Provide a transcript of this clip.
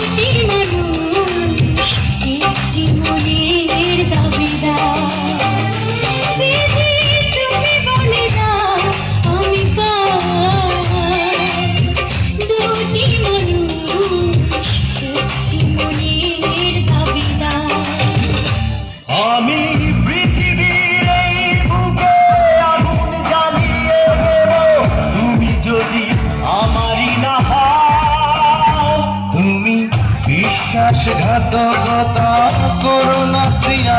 Don't বিশ্বাসঘাতকতা করুণা প্রিয়া।